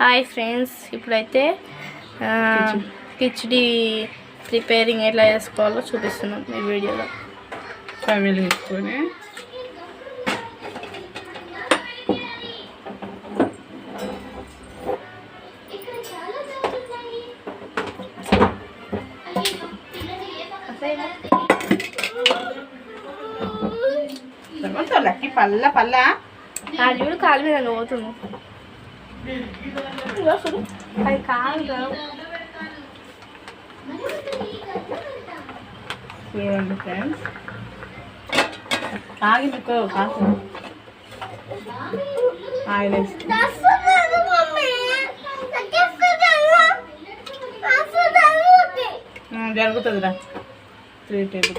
Hi friends ఇప్పుడైతే khichdi preparing ఎట్లా చేసుకోవాలో చూపిస్తున్నాం ఈ వీడియోలో. ఫ్యామిలీ పల్ల పల్ల. చూడు కాలు మీద చూడు అది కాదు. చూడండి ఫ్రెండ్స్ ఆగిందుకో కాసు ఆయిల్ జరుగుతుందిరా. త్రీ టేబుల్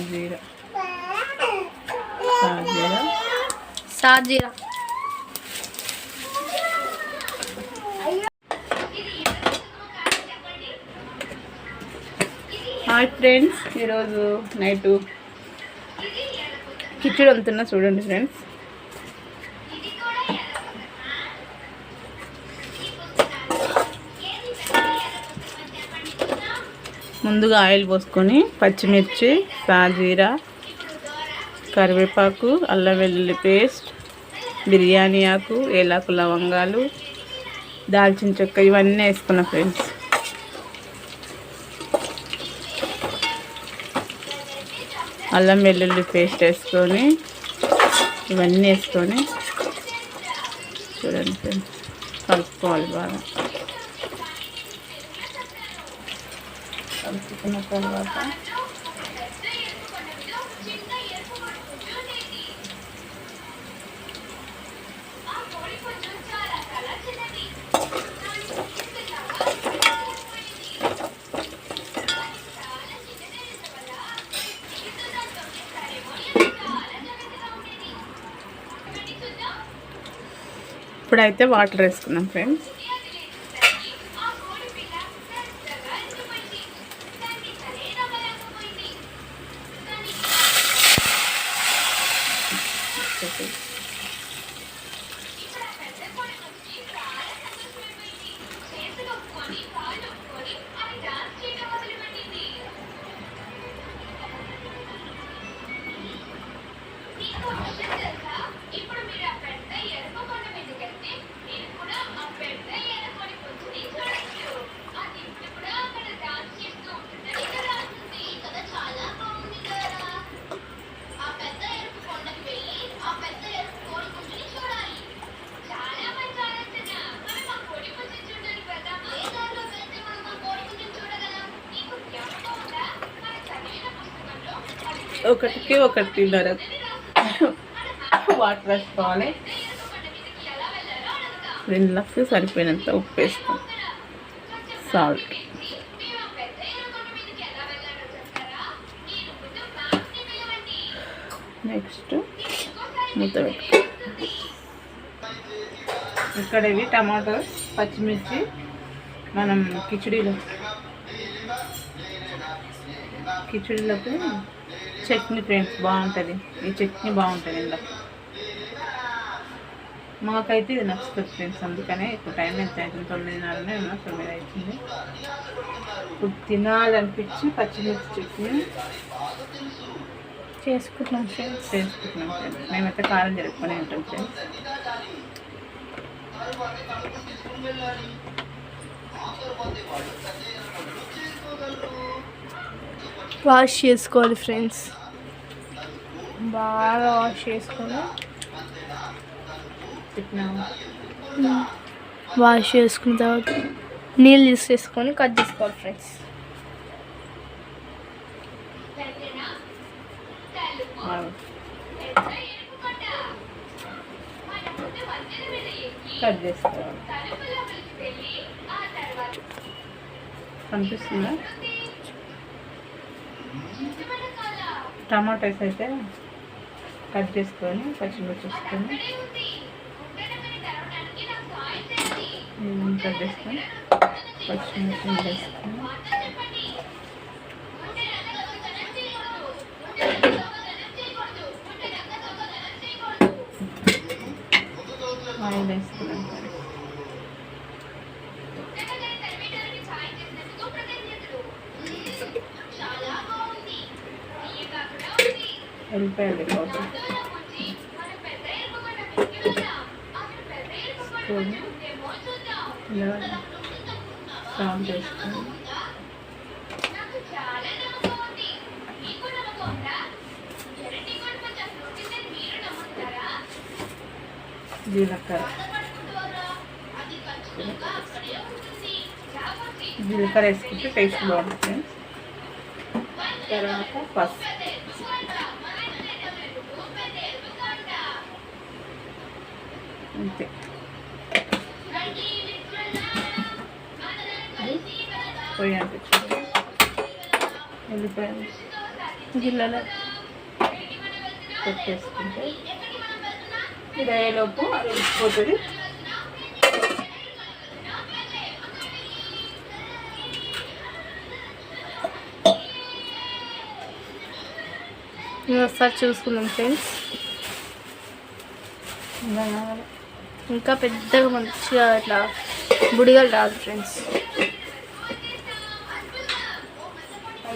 రాజీర రాజీర సాజీరా. హాయ్ ఫ్రెండ్స్ ఈరోజు నైట్ కిచిడి వంతున్నా చూడండి ఫ్రెండ్స్. ముందుగా ఆయిల్ పోసుకొని పచ్చిమిర్చి సాజీరా కరివేపాకు అల్లం వెల్లుల్లి పేస్ట్ బిర్యానీ ఆకు ఏలాకు లవంగాలు దాల్చిన చెక్క ఇవన్నీ వేసుకున్నా ఫ్రెండ్స్. అల్లం వెల్లుల్లి పేస్ట్ వేసుకొని ఇవన్నీ వేసుకొని చూడండి ఫ్రెండ్స్ కలుపుకోవాలి బాగా. కలుపుకున్న తర్వాత ఇప్పుడైతే వాటర్ వేసుకున్నాం ఫ్రెండ్స్. ఒకటికి ఒకటిన్నర వాటర్ వేసుకోవాలి. రెండులకు సరిపోయినంత ఉప్పు వేస్తాం సాల్ట్ నెక్స్ట్ మూత పెట్టు. ఇక్కడ ఇవి టమాటో పచ్చిమిర్చి మనం కిచడీలో కిచడీలకు చట్నీ ఫ్రెండ్స్ బాగుంటుంది. ఈ చట్నీ బాగుంటుంది ఇందులో మాకైతే ఇది నచ్చుతుంది ఫ్రెండ్స్ అందుకనే ఇప్పుడు టైం ఎంత అవుతుంది తొమ్మిదిన్నరనే ఉన్నా తొమ్మిది అవుతుంది ఇప్పుడు తినాలనిపించి పచ్చిమిర్చి చట్నీ చేసుకుంటున్నాం ఫ్రెండ్స్. చేసుకుంటున్నాం ఫ్రెండ్స్. మేమైతే కారం జరుపుకొని ఉంటాం ఫ్రెండ్స్. వాష్ చేసుకోవాలి ఫ్రెండ్స్. బాగా వాష్ చేసుకొని తిట్టినాము వాష్ చేసుకున్న తర్వాత నీళ్ళు తీసేసుకొని కట్ చేసుకోవాలి ఫ్రెండ్స్. కట్ చేసుకోవాలి. కనిపిస్తుందా? టమాటోస్ అయితే కట్ చేసుకొని పచ్చిమిర్చి వేసుకొని కట్ చేసుకొని పచ్చిమిర్చి వేసుకొని ఆయిల్ వేసుకున్నాం వెళ్ళిపోయాలి కోసం ఇలా సాల్ట్ జీలకర్ర. జీలకర్ర వేసుకుంటే టేస్ట్ బాగుంటుంది. తర్వాత పసుపు. అంతే. పొయ్యి అనిపించింది. వెళ్ళిపోయాను. గిన్నెలో పెట్టేసుకుంటే ఇది అయ్యేలోపు అది ఒకసారి చూసుకుందాం ఫ్రెండ్స్. ఇంకా పెద్దగా మంచిగా ఇట్లా బుడిగలు రాదు ఫ్రెండ్స్.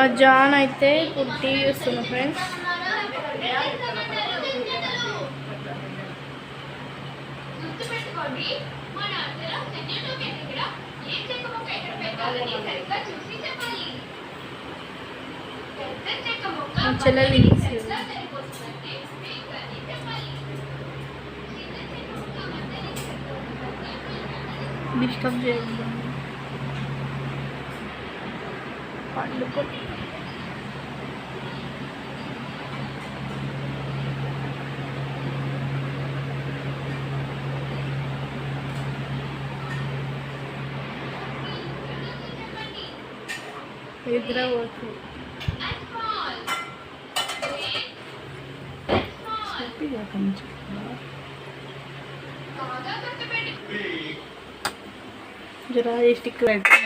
మా జాన్ అయితే ఇప్పుడు టీ చేస్తున్నా ఫ్రెండ్స్ చెల్లెలు డిస్టర్బ్ చేయండి పండుకో. నిద్ర నుంచి జరా స్టిక్ అయితే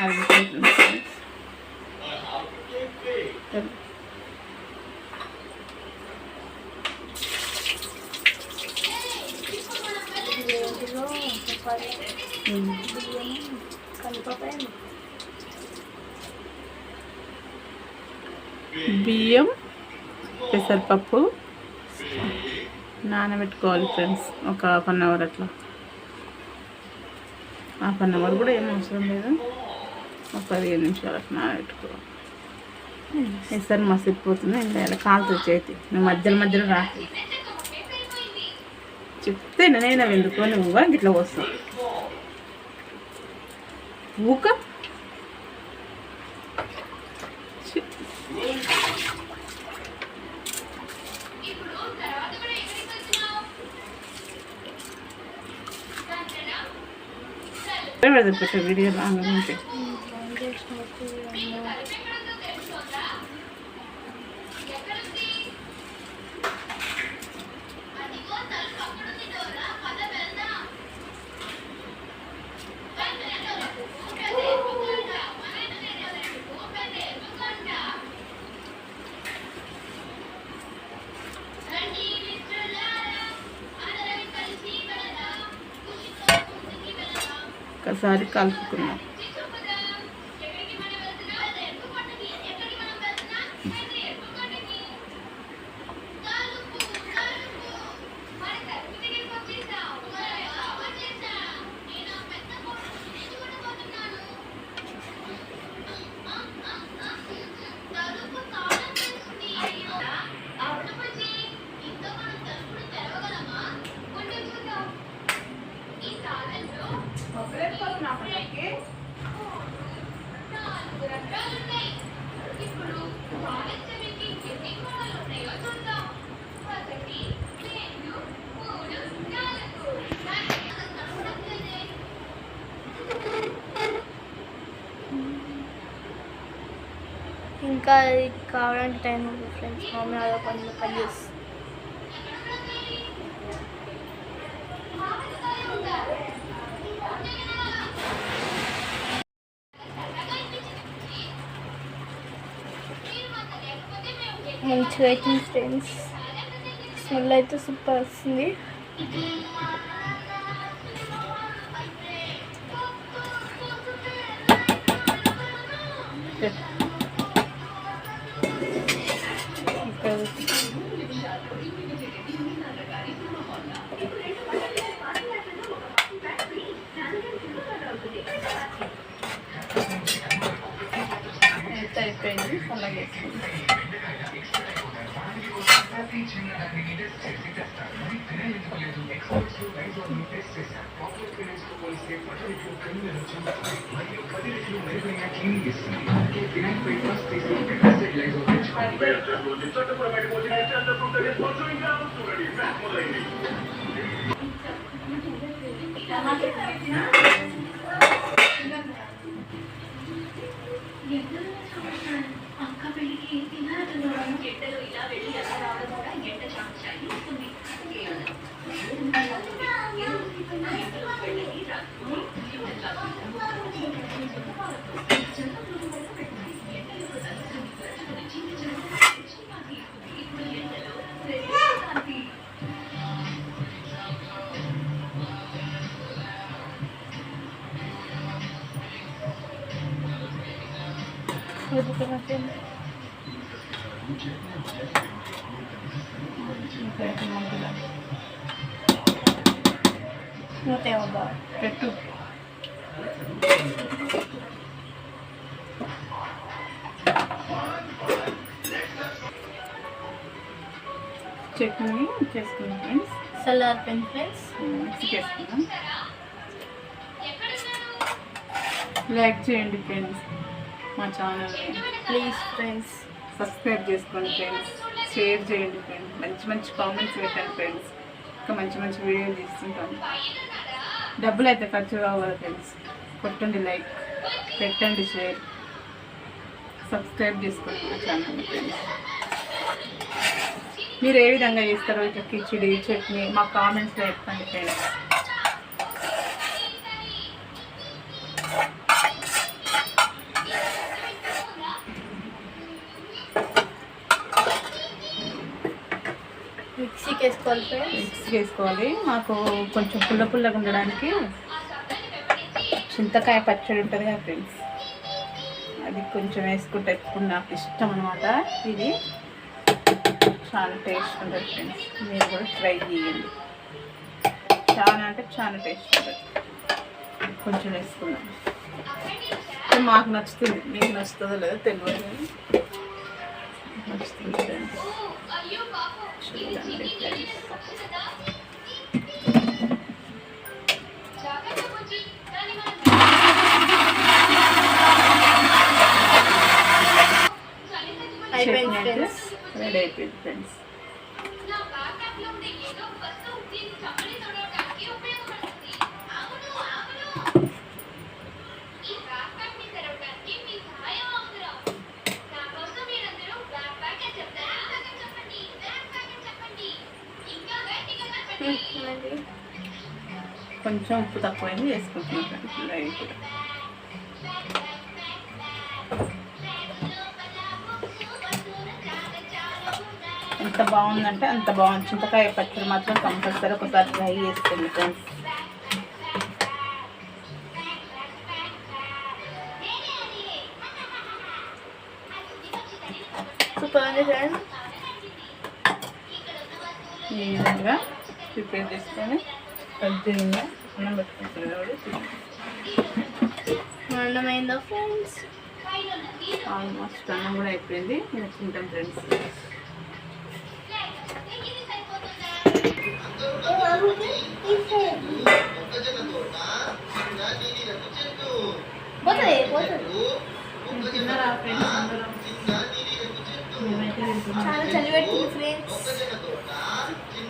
బియ్యం పెసరపప్పు నానబెట్టుకోవాలి ఫ్రెండ్స్ ఒక హాఫ్ అన్ అవర్ అట్లా. హాఫ్ అన్ అవర్ కూడా ఏం అవసరం లేదు. ఒక పదిహేను నిమిషాలు అట్లా నానబెట్టుకోవాలి. పెసరు మసిపోతుంది ఇంకా ఇలా కాలుతుంది చేతి నువ్వు మధ్యలో మధ్యలో రా. చెప్తే నేను ఎందుకో నువ్వు ఇట్లా వస్తావు. ఊక. देते वीडियो लागू। ఒకసారి కలుపుకున్నాం ఇంకా ఇది కావడానికి టైం ఉంది ఫ్రెండ్స్ మమ్మీ అదో పని పని చేస్తుంది. మంచిగా అవుతుంది ఫ్రెండ్స్ స్మెల్ అయితే సూపర్ వస్తుంది. Better, you. a down to ఇంకా అయితే మందులా. నూట యాభై పెట్టు చట్నీ చేసుకున్నాం ఫ్రెండ్స్ చల్లారిపోయింది ఫ్రెండ్స్ మిక్సీకి వేసుకున్నాం లైక్ చేయండి ఫ్రెండ్స్ మా ఛానల్ ప్లీజ్ ఫ్రెండ్స్ సబ్స్క్రైబ్ చేసుకోండి ఫ్రెండ్స్ షేర్ చేయండి ఫ్రెండ్స్ మంచి మంచి కామెంట్స్ పెట్టండి ఫ్రెండ్స్ ఇంకా మంచి మంచి వీడియోలు తీస్తుంటాం. డబ్బులు అయితే ఖర్చు కావాలి ఫ్రెండ్స్ కొట్టండి లైక్ పెట్టండి షేర్ సబ్స్క్రైబ్ చేసుకోండి మా ఛానల్ ఫ్రెండ్స్ మీరు ఏ విధంగా చేస్తారో ఇట్లా కిచిడి చట్నీ మా కామెంట్స్లో చెప్పండి ఫ్రెండ్స్ వేసుకోవాలి మిక్స్ చేసుకోవాలి. మాకు కొంచెం పుల్ల పుల్లగా ఉండడానికి చింతకాయ పచ్చడి ఉంటుంది కదా ఫ్రెండ్స్. అది కొంచెం వేసుకుంటే ఎప్పుడు నాకు ఇష్టం అనమాట ఇది చాలా టేస్ట్ ఉంటుంది ఫ్రెండ్స్. మీరు కూడా ట్రై చేయండి. చాలా అంటే చాలా టేస్ట్ ఉంటుంది. కొంచెం వేసుకున్నాం మాకు నచ్చుతుంది. మీకు నచ్చుతుందో లేదో తెలియదు కొంచెం ఉప్పు తక్కువైంది వేసుకుంటున్నాం ఫ్రెండ్స్. లైట్ ఎంత బాగుందంటే అంత బాగుంది. చింతకాయ పచ్చడి మాత్రం కంపల్సరీ ఒకసారి ట్రై చేసుకోండి ఫ్రెండ్స్. సూపర్ ఉంది ఫ్రెండ్స్. ఈ విధంగా ప్రిపేర్ చేసుకొని పద్దెనిమిదిగా అన్నం పెట్టుకుంటున్నాడు అన్నమైందా ఫ్రెండ్స్? ఆల్మోస్ట్ అన్నం కూడా అయిపోయింది. నేను తింటాం ఫ్రెండ్స్. తిన్నారా ఫ్రెండ్స్ అందరం? మేమైతే